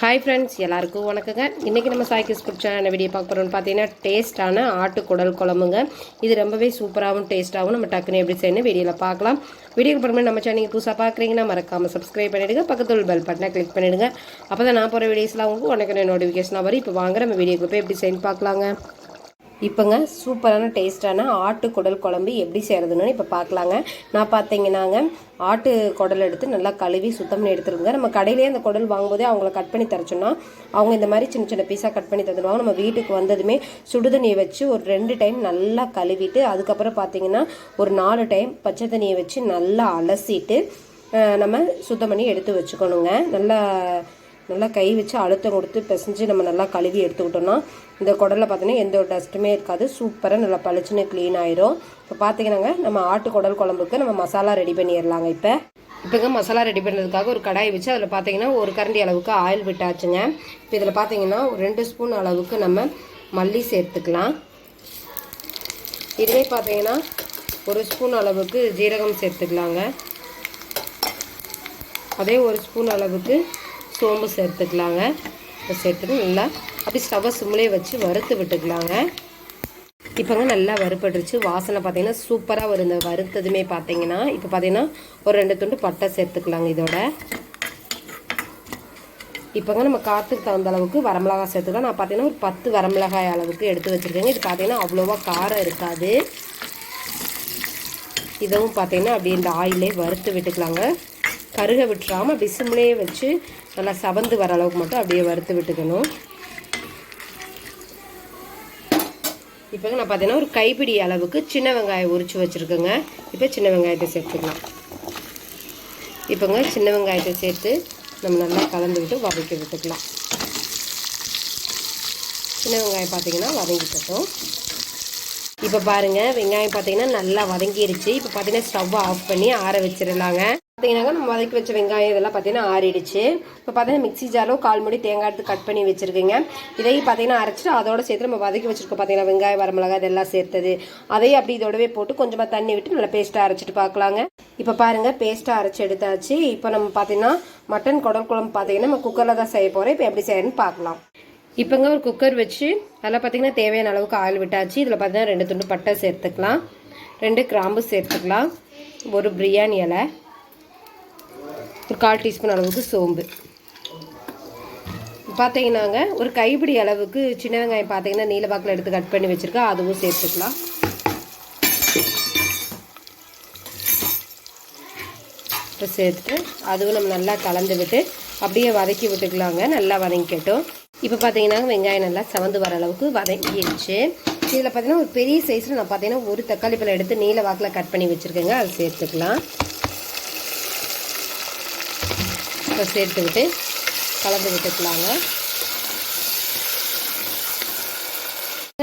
Hi friends எல்லாருக்கும் வணக்கங்க. இன்றைக்கி நம்ம சாய்க்கிஸ் பிடிச்சான வீடியோ பார்க்க போகிறோம்னு பார்த்தீங்கன்னா டேஸ்ட்டான ஆட்டு குடல் குழம்புங்க. இது ரொம்பவே சூப்பராகவும் டேஸ்ட்டாகவும் நம்ம டக்குன்னு எப்படி செய்யணும் வீடியோவில் பார்க்கலாம். வீடியோக்கு பிறகு நம்ம சேனல் புதுசாக பார்க்குறீங்கன்னா மறக்காமல் சப்ஸ்கிரைப் பண்ணிவிடுங்க பக்கத்தில் பெல் பட்டனை கிளிக் பண்ணிவிடுங்க அப்போ தான் நான் போகிற வீடியோஸ்லாம் உங்களுக்கு உனக்கு நோட்டிஃபிகேஷனாக வரும். இப்போ வாங்க நம்ம வீடியோக்கு போய் எப்படி செய்யணும் பார்க்கலாங்க. இப்போங்க சூப்பரான டேஸ்டான ஆட்டு குடல் குழம்பு எப்படி செய்கிறதுன்னு இப்போ பார்க்கலாங்க நான் பார்த்தீங்கன்னாங்க ஆட்டு குடல் எடுத்து நல்லா கழுவி சுத்தம் பண்ணி எடுத்துருங்க. நம்ம கடையிலேயே அந்த குடல் வாங்கும்போதே அவங்கள கட் பண்ணி தர அவங்க இந்த மாதிரி சின்ன சின்ன பீஸாக கட் பண்ணி தந்துடுவாங்க. நம்ம வீட்டுக்கு வந்ததுமே சுடுதண்ணியை வச்சு ஒரு ரெண்டு டைம் நல்லா கழுவிட்டு அதுக்கப்புறம் பார்த்தீங்கன்னா ஒரு நாலு டைம் பச்சை தண்ணியை வச்சு நல்லா அலசிட்டு நம்ம சுத்தம் பண்ணி எடுத்து வச்சுக்கணுங்க. நல்லா நல்லா கை வச்சு அழுத்தம் கொடுத்து பிசைஞ்சு நம்ம நல்லா கழுவி எடுத்துக்கிட்டோம்னா இந்த குடலில் பார்த்தீங்கன்னா எந்த ஒரு டஸ்ட்டுமே இருக்காது. சூப்பராக நல்லா பளிச்சுன்னு க்ளீன் ஆயிரும். இப்போ பார்த்தீங்கன்னாங்க நம்ம ஆட்டு குடல் குழம்புக்கு நம்ம மசாலா ரெடி பண்ணிடலாங்க இப்போ. இப்போங்க மசாலா ரெடி பண்ணுறதுக்காக ஒரு கடாய் வச்சு அதில் பார்த்தீங்கன்னா ஒரு கரண்டி அளவுக்கு ஆயில் விட்டாச்சுங்க. இப்போ இதில் பார்த்தீங்கன்னா ஒரு ரெண்டு ஸ்பூன் அளவுக்கு நம்ம மல்லி சேர்த்துக்கலாம். இதுவே பார்த்தீங்கன்னா ஒரு ஸ்பூன் அளவுக்கு ஜீரகம் சேர்த்துக்கலாங்க. அதே ஒரு ஸ்பூன் அளவுக்கு சோம்பு சேர்த்துக்கலாங்க. இப்போ சேர்த்துட்டு நல்லா அப்படி ஸ்டவ்வை சிம்லேயே வச்சு வறுத்து விட்டுக்கலாங்க. இப்போங்க நல்லா வறுபட்டுருச்சு. வாசனை பார்த்தீங்கன்னா சூப்பராக வரும் இந்த வறுத்ததுமே பார்த்தீங்கன்னா இப்போ பார்த்தீங்கன்னா ஒரு ரெண்டு துண்டு பட்டை சேர்த்துக்கலாங்க இதோட. இப்போங்க நம்ம காற்றுக்கு தகுந்த அளவுக்கு வரமிளகாய் சேர்த்துக்கலாம். நான் பார்த்தீங்கன்னா ஒரு பத்து வரமிளகாய் அளவுக்கு எடுத்து வச்சுருக்கேங்க. இது பார்த்தீங்கன்னா அவ்வளோவா காரம் இருக்காது. இதுவும் பார்த்தீங்கன்னா அப்படியே இந்த ஆயிலே வறுத்து விட்டுக்கலாங்க. கருக விட்டுறாமல் அப்படி சிம்லேயே வச்சு நல்லா சவந்து வர அளவுக்கு மட்டும் அப்படியே வறுத்து விட்டுக்கணும். இப்போ நான் பார்த்தீங்கன்னா ஒரு கைப்பிடி அளவுக்கு சின்ன வெங்காயம் உரித்து வச்சுருக்கேங்க. இப்போ சின்ன வெங்காயத்தை சேர்த்துக்கலாம். இப்போங்க சின்ன வெங்காயத்தை சேர்த்து நம்ம நல்லா கலந்து விட்டு வதக்கி விட்டுக்கலாம். சின்ன வெங்காயம் பார்த்தீங்கன்னா வதங்கிட்டோம் இப்போ பாருங்கள் வெங்காயம் பார்த்தீங்கன்னா நல்லா வதங்கிருச்சு. இப்போ பார்த்தீங்கன்னா ஸ்டவ் ஆஃப் பண்ணி ஆற வச்சிடலாங்க. பார்த்தீங்கன்னா நம்ம வதக்கி வச்ச வெங்காயம் இதெல்லாம் பார்த்தீங்கன்னா ஆறிடுச்சு. இப்போ பார்த்தீங்கன்னா மிக்ஸி ஜாரில் கால் முடி தேங்காய் எடுத்து கட் பண்ணி வச்சுருக்கீங்க. இதையும் பார்த்தீங்கன்னா அரைச்சிட்டு அதோட சேர்த்து நம்ம வதக்கி வச்சிருக்கோம் பார்த்தீங்கன்னா வெங்காயம் வரமிளகாய் இதெல்லாம் சேர்த்தது. அதையும் அப்படி இதோடவே போட்டு கொஞ்சமாக தண்ணி விட்டு நல்லா பேஸ்ட்டாக அரைச்சிட்டு பார்க்கலாங்க இப்போ பாருங்கள் பேஸ்ட்டாக அரைச்சி எடுத்தாச்சு. இப்போ நம்ம பார்த்தீங்கன்னா மட்டன் குடல் குழம்பு பார்த்தீங்கன்னா நம்ம குக்கரில் தான் செய்ய போகிறோம் இப்போ எப்படி செய்யணும்னு பார்க்கலாம் இப்போங்க ஒரு குக்கர் வச்சு அதில் பார்த்தீங்கன்னா தேவையான அளவுக்கு ஆயில் விட்டாச்சு. இதில் பார்த்தீங்கன்னா ரெண்டு துண்டு பட்டை சேர்த்துக்கலாம். ரெண்டு கிராம்பு சேர்த்துக்கலாம். ஒரு பிரியாணி இலை. ஒரு கால் டீஸ்பூன் அளவுக்கு சோம்பு. பார்த்தீங்கன்னாங்க ஒரு கைப்பிடி அளவுக்கு சின்ன வெங்காயம் பார்த்தீங்கன்னா நீல எடுத்து கட் பண்ணி வச்சுருக்கேன். அதுவும் சேர்த்துக்கலாம். இப்போ சேர்த்துட்டு அதுவும் நம்ம நல்லா கலந்து விட்டு அப்படியே வதக்கி விட்டுக்கலாங்க. நல்லா வதங்கிக்கட்டும். இப்போ பார்த்தீங்கன்னா வெங்காயம் நல்லா செவந்து வர அளவுக்கு வதங்கிடுச்சு. இதில் பார்த்தீங்கன்னா ஒரு பெரிய சைஸில் நான் பார்த்தீங்கன்னா ஒரு தக்காளி பழம் எடுத்து நீல வாக்கில் கட் பண்ணி வச்சுருக்கேங்க. அதை சேர்த்துக்கலாம். இப்போ சேர்த்து விட்டு கலந்து விட்டுக்கலாங்க.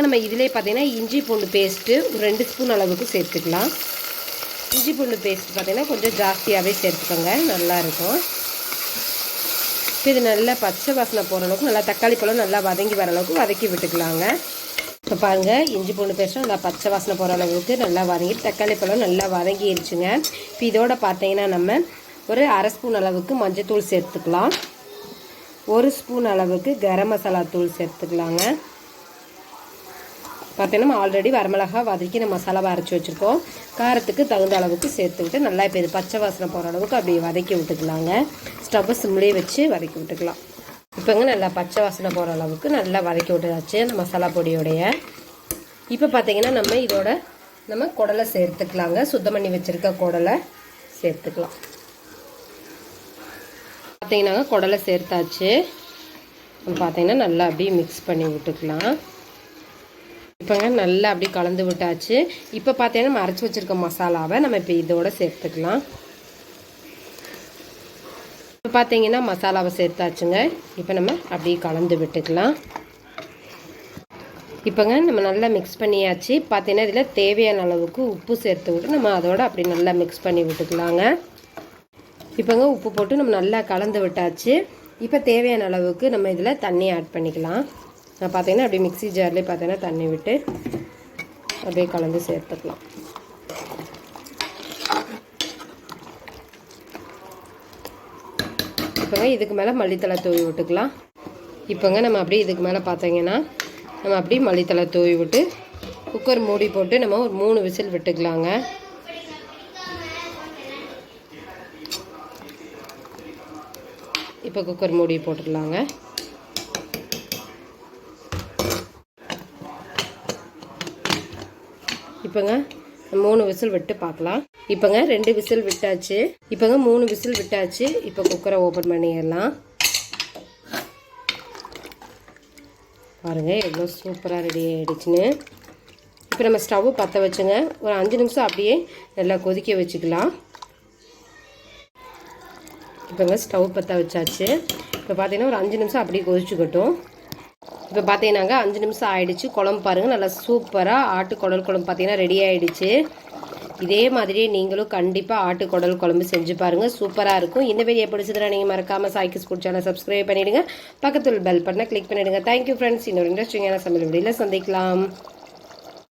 நம்ம இதிலே பார்த்தீங்கன்னா இஞ்சி பூண்டு பேஸ்ட்டு ஒரு ரெண்டு ஸ்பூன் அளவுக்கு சேர்த்துக்கலாம். இஞ்சி பூண்டு பேஸ்ட் பார்த்தீங்கன்னா கொஞ்சம் ஜாஸ்தியாகவே சேர்த்துக்கோங்க. நல்லாயிருக்கும் இப்போ இது நல்லா பச்சை வாசனை போகிற அளவுக்கு நல்லா தக்காளி பழம் நல்லா வதங்கி வர அளவுக்கு வதக்கி விட்டுக்கலாங்க. இப்போ பாருங்கள் இஞ்சி பூண்டு பேஸ்ட்டும் நல்லா பச்சை வாசனை போகிற அளவுக்கு நல்லா வதங்கி தக்காளி பழம் நல்லா வதங்கிடுச்சுங்க இப்போ இதோட பார்த்தீங்கன்னா நம்ம ஒரு அரை ஸ்பூன் அளவுக்கு மஞ்சத்தூள் சேர்த்துக்கலாம். ஒரு ஸ்பூன் அளவுக்கு கரம் மசாலா தூள் சேர்த்துக்கலாங்க. பார்த்தீங்கன்னா நம்ம ஆல்ரெடி வரமிளகா வதக்கி நம்ம மசாலாவை அரைச்சி வச்சுருக்கோம். காரத்துக்கு தகுந்த அளவுக்கு சேர்த்துக்கிட்டு நல்லா இப்போ இது பச்சை வாசனை போகிற அளவுக்கு அப்படியே வதக்கி விட்டுக்கலாங்க. ஸ்டவ்வை சிம்லேயே வச்சு வதக்கி விட்டுக்கலாம். இப்போங்க நல்லா பச்சை வாசனை போகிற அளவுக்கு நல்லா வதக்கி விட்டுதாச்சு அந்த மசாலா பொடியோடைய. இப்போ பார்த்தீங்கன்னா நம்ம இதோட நம்ம குடலை சேர்த்துக்கலாங்க. சுத்தம் பண்ணி வச்சுருக்க குடலை சேர்த்துக்கலாம். பார்த்தீங்கன்னா குடலை சேர்த்தாச்சு. பார்த்தீங்கன்னா நல்லா அப்படியே மிக்ஸ் பண்ணி விட்டுக்கலாம். இப்போங்க நல்லா அப்படியே கலந்து விட்டாச்சு. இப்போ பார்த்தீங்கன்னா நம்ம அரைச்சி வச்சுருக்க மசாலாவை நம்ம இப்போ இதோட சேர்த்துக்கலாம். இப்போ பார்த்தீங்கன்னா மசாலாவை சேர்த்தாச்சுங்க. இப்போ நம்ம அப்படியே கலந்து விட்டுக்கலாம். இப்போங்க நம்ம நல்லா மிக்ஸ் பண்ணியாச்சு. பார்த்தீங்கன்னா இதில் தேவையான அளவுக்கு உப்பு சேர்த்து விட்டு நம்ம அதோட அப்படி நல்லா மிக்ஸ் பண்ணி விட்டுக்கலாங்க. இப்போங்க உப்பு போட்டு நம்ம நல்லா கலந்து விட்டாச்சு. இப்போ தேவையான அளவுக்கு நம்ம இதில் தண்ணி ஆட் பண்ணிக்கலாம். நான் பார்த்தீங்கன்னா அப்படியே மிக்ஸி ஜார்லேயே பார்த்தீங்கன்னா தண்ணி விட்டு அப்படியே கலந்து சேர்த்துக்கலாம். இப்போங்க இதுக்கு மேலே மல்லித்தலை தூவி விட்டுக்கலாம். இப்போங்க நம்ம அப்படியே இதுக்கு மேலே பார்த்தீங்கன்னா நம்ம அப்படியே மல்லித்தலை தூவி விட்டு குக்கர் மூடி போட்டு நம்ம ஒரு மூணு விசில் விட்டுக்கலாங்க. இப்போ குக்கர் மூடி போட்டுடலாங்க. இப்போங்க மூணு விசில் விட்டு பார்க்கலாம். இப்போங்க ரெண்டு விசில் விட்டாச்சு. இப்போங்க மூணு விசில் விட்டாச்சு. இப்போ குக்கரை ஓப்பன் பண்ணிடலாம். பாருங்கள் எவ்வளோ சூப்பராக ரெடி ஆகிடுச்சுன்னு இப்போ நம்ம ஸ்டவ்வு பற்ற வச்சுங்க. ஒரு அஞ்சு நிமிஷம் அப்படியே நல்லா கொதிக்க வச்சுக்கலாம். பார்த்துக்கோங்க ஸ்டவ் பற்ற வச்சாச்சு. இப்போ பார்த்தீங்கன்னா ஒரு அஞ்சு நிமிஷம் அப்படியே கொதிச்சுக்கட்டும். இப்போ பார்த்தீங்கன்னாங்க அஞ்சு நிமிஷம் ஆயிடுச்சு. குழம்பு பாருங்கள் நல்லா சூப்பராக ஆட்டு குடல் குழம்பு பார்த்தீங்கன்னா ரெடி ஆகிடுச்சு இதே மாதிரியே நீங்களும் கண்டிப்பாக ஆட்டு குடல் குழம்பு செஞ்சு பாருங்கள் சூப்பராக இருக்கும். இந்த வீடியோ பிடிச்சதுனா நீங்கள் மறக்காமல் சாய்க்கு ஸ்கூல் சேனல் சப்ஸ்கிரைப் பண்ணிவிடுங்க பக்கத்தில் பெல் பட்டனை கிளிக் பண்ணிவிடுங்க தேங்க்யூ ஃப்ரெண்ட்ஸ் இன்னொரு இன்ட்ரெஸ்டிங்கான சமையல் வீடியோவில் சந்திக்கலாம்.